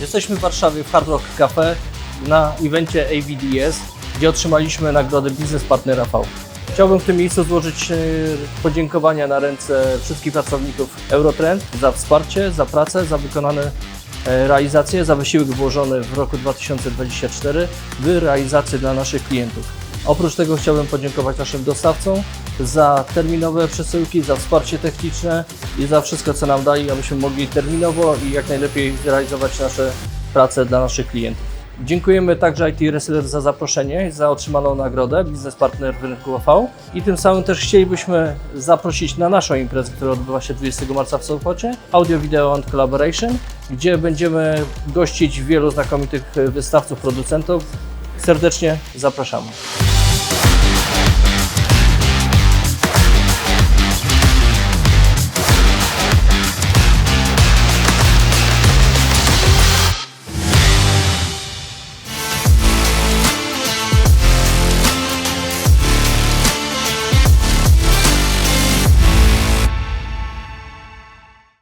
Jesteśmy w Warszawie w Hard Rock Cafe na evencie AVDS, gdzie otrzymaliśmy nagrodę Biznes Partnera V. Chciałbym w tym miejscu złożyć e, podziękowania na ręce wszystkich pracowników Eurotrend za wsparcie, za pracę, za wykonane e, realizacje, za wysiłek włożony w roku 2024 w realizację dla naszych klientów. Oprócz tego chciałbym podziękować naszym dostawcom za terminowe przesyłki, za wsparcie techniczne i za wszystko, co nam dali, abyśmy mogli terminowo i jak najlepiej zrealizować nasze prace dla naszych klientów. Dziękujemy także IT Reseller za zaproszenie, za otrzymaną nagrodę Biznes Partner w rynku OV i tym samym też chcielibyśmy zaprosić na naszą imprezę, która odbywa się 20 marca w Sopocie, Audio, Video and Collaboration, gdzie będziemy gościć wielu znakomitych wystawców, producentów. Serdecznie zapraszamy. Bye.